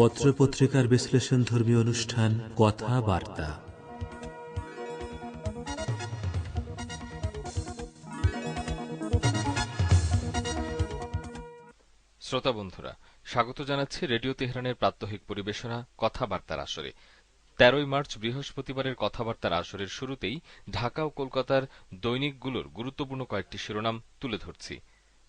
পত্রপত্রিকার বিশ্লেষণ ধর্মীয় অনুষ্ঠান, কথাবার্তা। শ্রোতা বন্ধুরা, স্বাগত জানাচ্ছি রেডিও তেহরানের প্রাত্যহিক পরিবেশনা, কথাবার্তার আসরে। তেরোই মার্চ বৃহস্পতিবারের কথাবার্তার আসরের শুরুতেই ঢাকা ও কলকাতার দৈনিকগুলোর গুরুত্বপূর্ণ কয়েকটি শিরোনাম তুলে ধরছি।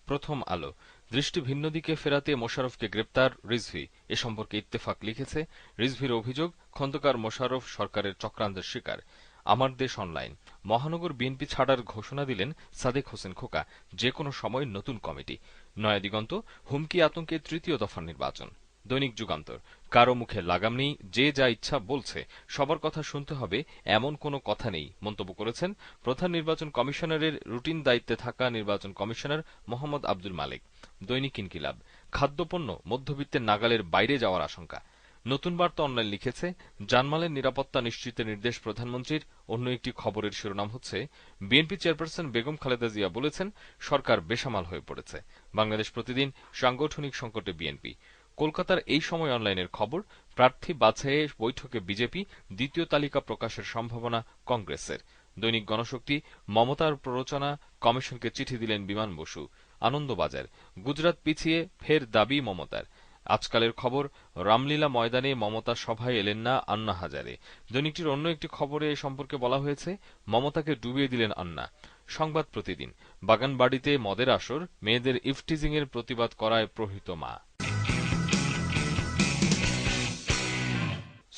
প্রথম আলো দৃষ্টি ভিন্ন দিকে ফেরাতে মোশারফকে গ্রেপ্তার রিজভি। এ সম্পর্কে ইত্তেফাক লিখেছে রিজভির অভিযোগ, খন্দকার মোশারফ সরকারের চক্রান্তের শিকার। আমার দেশ অনলাইন। মহানগর বিএনপি ছাড়ার ঘোষণা দিলেন সাদেক হোসেন খোকা যে কোনো সময় নতুন কমিটি। নয়াদিগন্ত হুমকি আতঙ্কে তৃতীয় দফার নির্বাচন। দৈনিক যুগান্তর। কারও মুখে লাগাম নেই, যে যা ইচ্ছা বলছে। সবার কথা শুনতে হবে, এমন কোনো কথা নেই, মন্তব্য করেছেন প্রধান নির্বাচন কমিশনারের রুটিন দায়িত্বে থাকা নির্বাচন কমিশনার মোহাম্মদ আব্দুল মালিক। দৈনিক ইনকিলাব, খাদ্যপণ্য মধ্যবিত্তের নাগালের বাইরে যাওয়ার আশঙ্কা। নতুন বার্তা অনলাইন লিখেছে জানমালের নিরাপত্তা নিশ্চিতের নির্দেশ প্রধানমন্ত্রীর। অন্য একটি খবরের শিরোনাম হচ্ছে, বিএনপি চেয়ারপারসন বেগম খালেদা জিয়া বলেছেন, সরকার বেসামাল হয়ে পড়েছে। বাংলাদেশ প্রতিদিন সাংগঠনিক সংকটে বিএনপি। কলকাতার এই সময় অনলাইনের খবর, প্রার্থী বাছাইয়ে বৈঠকে বিজেপি দ্বিতীয় তালিকা প্রকাশের সম্ভাবনা কংগ্রেসের। দৈনিক গণশক্তি, মমতার প্ররোচনা, কমিশনকে চিঠি দিলেন বিমান বসু। আনন্দবাজার, গুজরাট পিছিয়ে ফের দাবি মমতার। আজকালের খবর, রামলীলা ময়দানে মমতা সভায় এলেন না আন্না হাজারে। দৈনিকটির অন্য একটি খবরে এ সম্পর্কে বলা হয়েছে, মমতাকে ডুবিয়ে দিলেন আন্না। সংবাদ প্রতিদিন, বাগানবাড়িতে মদের আসর, মেয়েদের ইফটিজিং এর প্রতিবাদ করায় প্রহিত মা।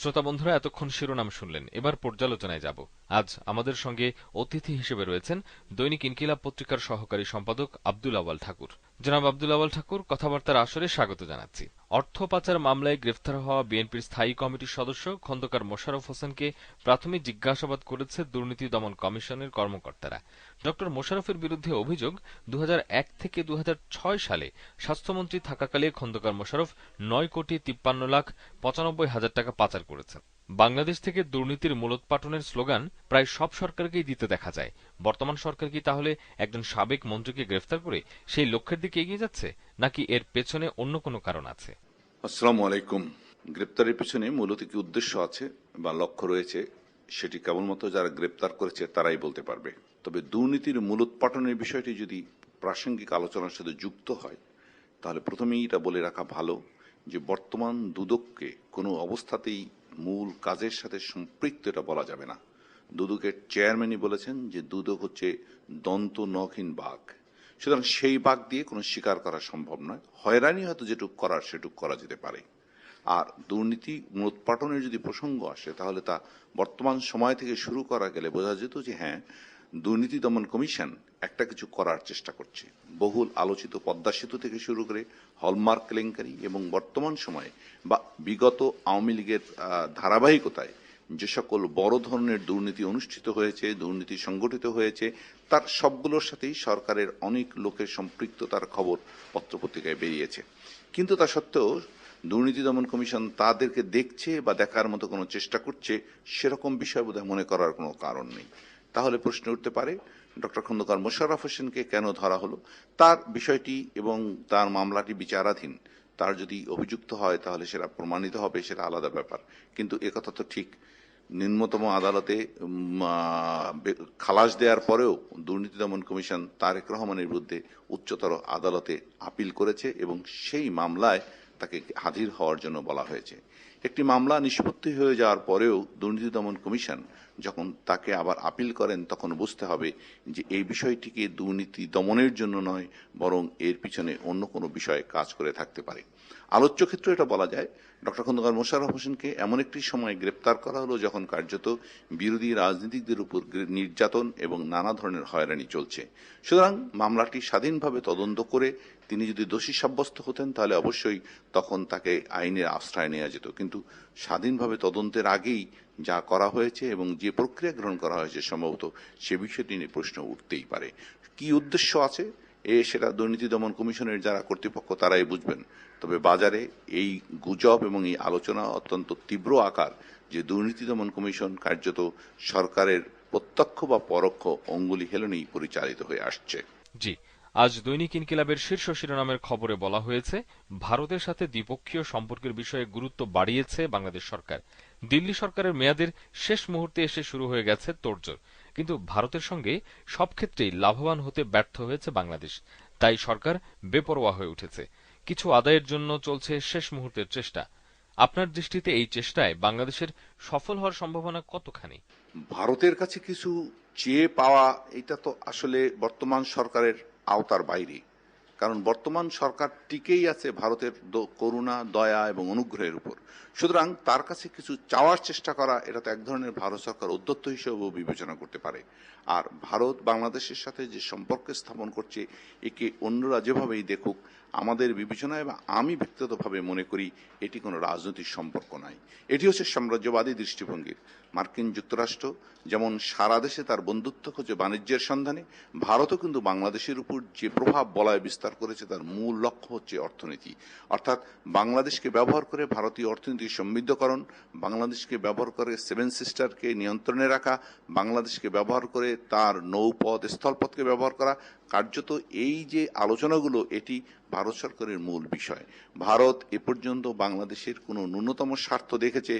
শ্রোতা বন্ধুরা, এতক্ষণ শিরোনাম শুনলেন। এবার পর্যালোচনায় যাব। আজ আমাদের সঙ্গে অতিথি হিসেবে রয়েছেন দৈনিক ইনকিলাব পত্রিকার সহকারী সম্পাদক আব্দুল আওয়াল ঠাকুর। জনাব আব্দুল আওয়াল ঠাকুর কথাবার্তার আসরে স্বাগত জানাচ্ছি। অর্থ পাচার মামলায় গ্রেফতার হওয়া বিএনপির স্থায়ী কমিটির সদস্য খন্দকার মোশাররফ হোসেনকে প্রাথমিক জিজ্ঞাসাবাদ করেছে দুর্নীতি দমন কমিশনের কর্মকর্তারা। ড. মোশাররফের বিরুদ্ধে অভিযোগ দু হাজার এক থেকে দু হাজার ছয় সালে স্বাস্থ্যমন্ত্রী থাকাকালে খন্দকার মোশাররফ নয় কোটি তিপ্পান্ন লাখ পঁচানব্বই হাজার টাকা পাচার করেছেন। বাংলাদেশ থেকে দুর্নীতির মূলোৎপাটনের স্লোগান প্রায় সব সরকারকেই দিতে দেখা যায়। বর্তমান সরকার কি তাহলে একজন সাবেক মন্ত্রীকে গ্রেফতার করে সেই লক্ষ্যের দিকে এগিয়ে যাচ্ছে, নাকি এর পেছনে অন্য কোনো কারণ আছে? আসসালামু আলাইকুম। গ্রেপ্তারের পিছনে মূলত কি উদ্দেশ্য আছে বা লক্ষ্য রয়েছে, সেটি কেবলমাত্র যারা গ্রেপ্তার করেছে তারাই বলতে পারবে। তবে দুর্নীতির মূলোৎপাটনের বিষয়টি যদি প্রাসঙ্গিক আলোচনার সাথে যুক্ত হয়, তাহলে প্রথমেই এটা বলে রাখা ভালো যে বর্তমান দুদককে কোনো অবস্থাতেই মূল কাজের সাথে সম্পৃক্ত এটা বলা যাবে না। দুদকের চেয়ারম্যানই বলেছেন যে দুদক হচ্ছে দন্ত নখহীন বাঘ। সুতরাং সেই বাঘ দিয়ে কোনো শিকার করা সম্ভব নয়। হয়রানি হয়তো যেটুক করার, সেটুক করা যেতে পারে। আর দুর্নীতি মূলোৎপাটনের যদি প্রসঙ্গ আসে, তাহলে তা বর্তমান সময় থেকে শুরু করা গেলে বোঝা যেত যে হ্যাঁ দুর্নীতি দমন কমিশন একটা কিছু করার চেষ্টা করছে। বহুল আলোচিত পদ্মা সেতু থেকে শুরু করে হলমার্ক কেলেঙ্কারি এবং বর্তমান সময়ে বা বিগত আওয়ামী লীগের ধারাবাহিকতায় যে সকল বড় ধরনের দুর্নীতি অনুষ্ঠিত হয়েছে, দুর্নীতি সংগঠিত হয়েছে, তার সবগুলোর সাথেই সরকারের অনেক লোকের সম্পৃক্ততার খবর পত্রপত্রিকায় বেরিয়েছে। কিন্তু তা সত্ত্বেও দুর্নীতি দমন কমিশন তাদেরকে দেখছে বা দেখার মতো কোনো চেষ্টা করছে, সেরকম বিষয় বোধহয় মনে করার কোনো কারণ নেই। তাহলে প্রশ্ন উঠতে পারে, ডক্টর খন্দকার মোশাররফ হোসেনকে কেন ধরা হলো? তার বিষয়টি এবং তার মামলাটি বিচারাধীন। তার যদি অভিযুক্ত হয়, তাহলে সেটা প্রমাণিত হবে, সেটা আলাদা ব্যাপার। কিন্তু একথা তো ঠিক। নিম্নতম আদালতে খালাস দেওয়ার পরেও দুর্নীতি দমন কমিশন তারেক রহমানের বিরুদ্ধে উচ্চতর আদালতে আপিল করেছে এবং সেই মামলায় তাকে হাজির হওয়ার জন্য বলা হয়েছে। একটি মামলা নিষ্পত্তি হয়ে যাওয়ার পরেও দুর্নীতি দমন কমিশন যখন তাকে আবার আপিল করেন, তখন বুঝতে হবে যে এই বিষয়টিকে দুর্নীতি দমনের জন্য নয়, বরং এর পিছনে অন্য কোনো বিষয়ে কাজ করে থাকতে পারে। আলোচ্য ক্ষেত্রে এটা বলা যায়। ডক্টর খন্দকার মোশাররফ হোসেনকে এমন একটি সময় গ্রেপ্তার করা হলো যখন কার্যত বিরোধী রাজনীতিকদের উপর নির্যাতন এবং নানা ধরনের হয়রানি চলছে। সুতরাং মামলাটি স্বাধীনভাবে তদন্ত করে তিনি যদি দোষী সাব্যস্ত হতেন, তাহলে অবশ্যই তখন তাকে আইনের আশ্রয় নেওয়া যেত। কিন্তু স্বাধীনভাবে তদন্তের আগেই যা করা হয়েছে এবং যে প্রক্রিয়া গ্রহণ করা হয়েছে সম্ভবত সে বিষয়টি নিয়ে প্রশ্ন উঠতেই পারে। কি উদ্দেশ্য আছে? এ সেটা দুর্নীতি দমন কমিশনের যারা কর্তৃপক্ষ, তারাই বুঝবেন। তবে বাজারে এই গুজব এবং এই আলোচনা অত্যন্ত তীব্র আকার যে দুর্নীতি দমন কমিশন কার্যত সরকারের প্রত্যক্ষ বা পরোক্ষ অঙ্গুলি হেলনেই পরিচালিত হয়ে আসছে। জি, আজ দৈনিক ইনকিলাবের শীর্ষ শিরোনামের খবরে বলা হয়েছে, ভারতের সাথে দ্বিপক্ষীয় সম্পর্কের বিষয়ে গুরুত্ব বাড়িয়েছে বাংলাদেশ সরকার। দিল্লি সরকারের মেয়াদের শেষ মুহূর্তে এসে শুরু হয়ে গেছে তোড়জোড়। কিন্তু ভারতের সঙ্গে সব ক্ষেত্রেই লাভবান হতে ব্যর্থ হয়েছে বাংলাদেশ। তাই সরকার বেপরোয়া হয়ে উঠেছে। কিছু আদায়ের জন্য চলছে শেষ মুহূর্তের চেষ্টা। আপনার দৃষ্টিতে এই চেষ্টায় বাংলাদেশের সফল হওয়ার সম্ভাবনা কতখানি? ভারতের কাছে কিছু চেয়ে পাওয়া, এটা তো আসলে বর্তমান সরকারের আওতার বাইরে। কারণ বর্তমান সরকার টিকেই আছে ভারতের করুণা, দয়া এবং অনুগ্রহের উপর। সুতরাং তার কাছে কিছু চাওয়ার চেষ্টা করা, এটা তো এক ধরনের ভারত সরকার অধ্যত্ত হিসেবেও বিবেচনা করতে পারে। আর ভারত বাংলাদেশের সাথে যে সম্পর্ক স্থাপন করছে, একে অন্যরা যেভাবেই দেখুক আমাদের বিবেচনায় বা আমি ব্যক্তিগতভাবে মনে করি এটি কোনো রাজনৈতিক সম্পর্ক নয়। এটি হচ্ছে সাম্রাজ্যবাদী দৃষ্টিভঙ্গির। মার্কিন যুক্তরাষ্ট্র যেমন সারা দেশে তার বন্ধুত্ব খোঁজে বাণিজ্যের সন্ধানে, ভারতও কিন্তু বাংলাদেশের উপর যে প্রভাব বলয় বিস্তার করেছে তার মূল লক্ষ্য হচ্ছে অর্থনীতি। অর্থাৎ বাংলাদেশকে ব্যবহার করে ভারতীয় অর্থনীতি সমৃদ্ধকরণ, বাংলাদেশকে ব্যবহার করে সেভেন সিস্টারকে নিয়ন্ত্রণে রাখা, বাংলাদেশকে ব্যবহার করে তার নৌপথ, স্থলপথকে ব্যবহার করা কার্যত এই যে আলোচনাগুলো, এটি ভারত সরকারের মূল বিষয়। ভারত এ পর্যন্ত বাংলাদেশের কোনো ন্যূনতম স্বার্থ দেখেছে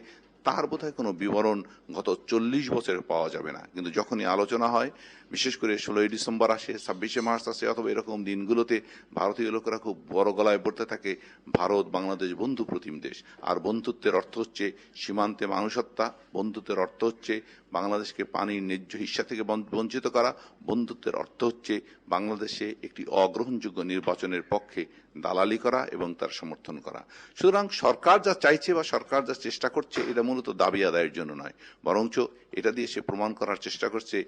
তার বোধহয় কোনো বিবরণ গত চল্লিশ বছরে পাওয়া যাবে না। কিন্তু যখনই আলোচনা হয়, বিশেষ করে ষোলোই ডিসেম্বর আসে, ছাব্বিশে মার্চ আসে, অথবা এরকম দিনগুলোতে ভারতীয় লোকেরা খুব বড় গলায় পড়তে থাকে, ভারত, বাংলাদেশ, বন্ধু প্রতিম দেশ। আর বন্ধুত্বের অর্থ হচ্ছে সীমান্তে মানুষত্বা, বন্ধুত্বের অর্থ হচ্ছে বাংলাদেশকে পানির ন্যায্য হিস্সা থেকে বঞ্চিত করা, বন্ধুত্বের অর্থ হচ্ছে বাংলাদেশে একটি অগ্রহণযোগ্য নির্বাচনের পক্ষে দালালি করা এবং তার সমর্থন করা। সুতরাং সরকার যা চাইছে বা সরকার যা চেষ্টা করছে, এটা মূলত দাবি আদায়ের জন্য নয়, বরঞ্চ এটা দিয়ে সে প্রমাণ করার চেষ্টা করছে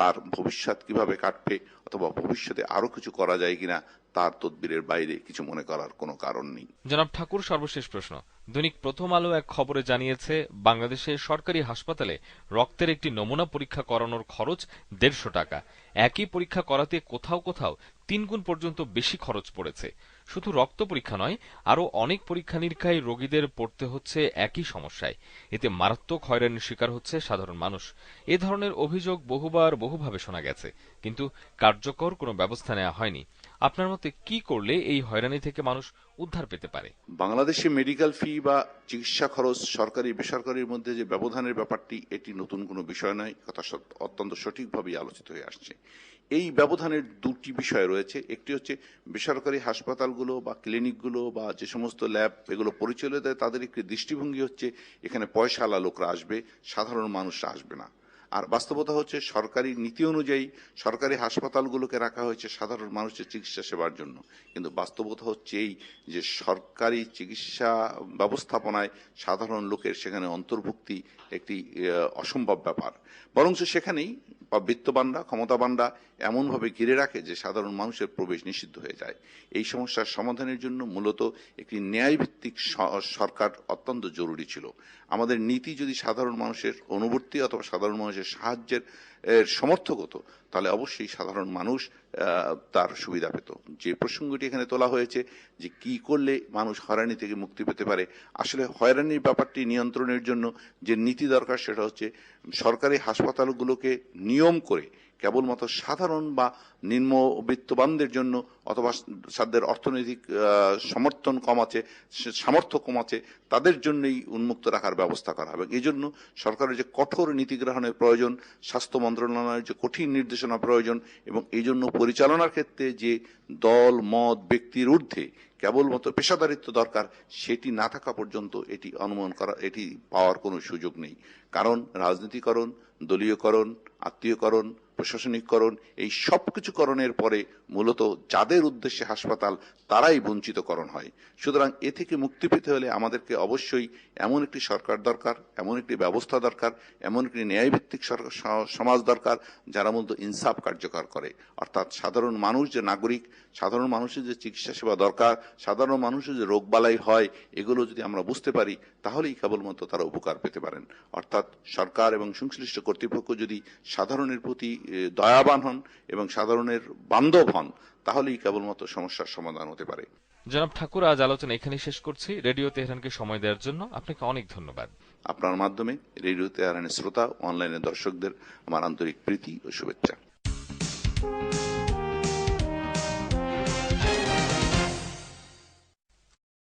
তার ভবিষ্যৎ কীভাবে কাটবে অথবা ভবিষ্যতে আরও কিছু করা যায় কিনা, তার তদবিরের বাইরে কিছু মনে করার কোনো কারণ নেই। জনাব ঠাকুর, সর্বশেষ প্রশ্ন। দৈনিক প্রথম আলো এক খবরে জানিয়েছে বাংলাদেশে সরকারি হাসপাতালে রক্তের একটি নমুনা পরীক্ষা করানোর খরচ দেড়শো টাকা। একই পরীক্ষা করাতে কোথাও কোথাও তিন গুণ পর্যন্ত বেশি খরচ পড়েছে। শুধু রক্ত পরীক্ষা নয়, আরও অনেক পরীক্ষা নিরীক্ষায় রোগীদের পড়তে হচ্ছে একই সমস্যায়। এতে মারাত্মক হয়রানির শিকার হচ্ছে সাধারণ মানুষ। এ ধরনের অভিযোগ বহুবার বহুভাবে শোনা গেছে, কিন্তু কার্যকর কোনো ব্যবস্থা নেওয়া হয়নি। আপনার মতে কি করলে এই হয়রানি থেকে মানুষ উদ্ধার পেতে পারে? বাংলাদেশে মেডিকেল ফি বা চিকিৎসা খরচ সরকারি, বেসরকারির মধ্যে যে ব্যবধানের ব্যাপারটি, এটি নতুন কোনো বিষয় নয়, কথা অত্যন্ত সঠিকভাবেই আলোচিত হয়ে আসছে। এই ব্যবধানের দুটি বিষয় রয়েছে। একটি হচ্ছে বেসরকারি হাসপাতালগুলো বা ক্লিনিকগুলো বা যে সমস্ত ল্যাব এগুলো পরিচালিত তাদের একটি দৃষ্টিভঙ্গি হচ্ছে, এখানে পয়সাওয়ালা লোকরা আসবে, সাধারণ মানুষরা আসবে না। আর বাস্তবতা হচ্ছে সরকারি নীতি অনুযায়ী সরকারি হাসপাতালগুলোকে রাখা হয়েছে সাধারণ মানুষের চিকিৎসা সেবার জন্য। কিন্তু বাস্তবতা হচ্ছে এই যে সরকারি চিকিৎসা ব্যবস্থাপনায় সাধারণ লোকের সেখানে অন্তর্ভুক্তি একটি অসম্ভব ব্যাপার। বরং সেখানেই বা বৃত্তবানরা ক্ষমতাবানরা এমনভাবে ঘিরে রাখে যে সাধারণ মানুষের প্রবেশ নিষিদ্ধ হয়ে যায়। এই সমস্যার সমাধানের জন্য মূলত একটি ন্যায়ভিত্তিক সরকার অত্যন্ত জরুরি ছিল। আমাদের নীতি যদি সাধারণ মানুষের অনুবর্তী অথবা সাধারণ মানুষের সাহায্যের সমর্থক হতো তাহলে অবশ্যই সাধারণ মানুষ তার সুবিধা পেত। যে প্রসঙ্গটি এখানে তোলা হয়েছে, যে কি করলে মানুষ হয়রানি থেকে মুক্তি পেতে পারে, আসলে হয়রানির ব্যাপারটি নিয়ন্ত্রণের জন্য যে নীতি দরকার, সেটা হচ্ছে সরকারি হাসপাতালগুলোকে নিয়ম করে কেবলমাত্র সাধারণ বা নিম্নবিত্তবানদের জন্য অথবা তাদের অর্থনৈতিক সমর্থন কম আছে সামর্থ্য কম আছে তাদের জন্যই উন্মুক্ত রাখার ব্যবস্থা করা হবে। এই জন্য সরকারের যে কঠোর নীতি গ্রহণের প্রয়োজন, স্বাস্থ্য মন্ত্রণালয়ের যে কঠিন নির্দেশনা প্রয়োজন এবং এই জন্য পরিচালনার ক্ষেত্রে যে দল, মত, ব্যক্তির ঊর্ধ্বে কেবলমাত্র পেশাদারিত্ব দরকার, সেটি না থাকা পর্যন্ত এটি অনুমান করা, এটি পাওয়ার কোনো সুযোগ নেই। কারণ রাজনীতিকরণ, দলীয়করণ, আত্মীয়করণ প্রশাসনিককরণ এই সব কিছু করণের পরে মূলত যাদের উদ্দেশ্যে হাসপাতাল, তারাই বঞ্চিতকরণ হয়। সুতরাং এ থেকে মুক্তি পেতে হলে আমাদেরকে অবশ্যই এমন একটি সরকার দরকার, এমন একটি ব্যবস্থা দরকার, এমন একটি ন্যায়ভিত্তিক সমাজ দরকার, যারা মূলত ইনসাফ কার্যকর করে। অর্থাৎ সাধারণ মানুষ যে নাগরিক, সাধারণ মানুষের যে চিকিৎসা সেবা দরকার, সাধারণ মানুষের যে রোগবালাই হয়, এগুলো যদি আমরা বুঝতে পারি তাহলেই কেবলমাত্র তারা উপকার পেতে পারেন। অর্থাৎ সরকার এবং সংশ্লিষ্ট কর্তৃপক্ষ যদি সাধারণের প্রতি দয়াবান হন এবং সাধারণের বান্ধব হন তাহলেই কেবলমাত্র সমস্যার সমাধান হতে পারে। জনাব ঠাকুর আজ আলোচনা এখানেই শেষ করছি। রেডিও তেহরানকে সময় দেওয়ার জন্য আপনাকে অনেক ধন্যবাদ। আপনার মাধ্যমে রেডিও তেহারানের শ্রোতা অনলাইনে দর্শকদের আমার আন্তরিক প্রীতি ও শুভেচ্ছা।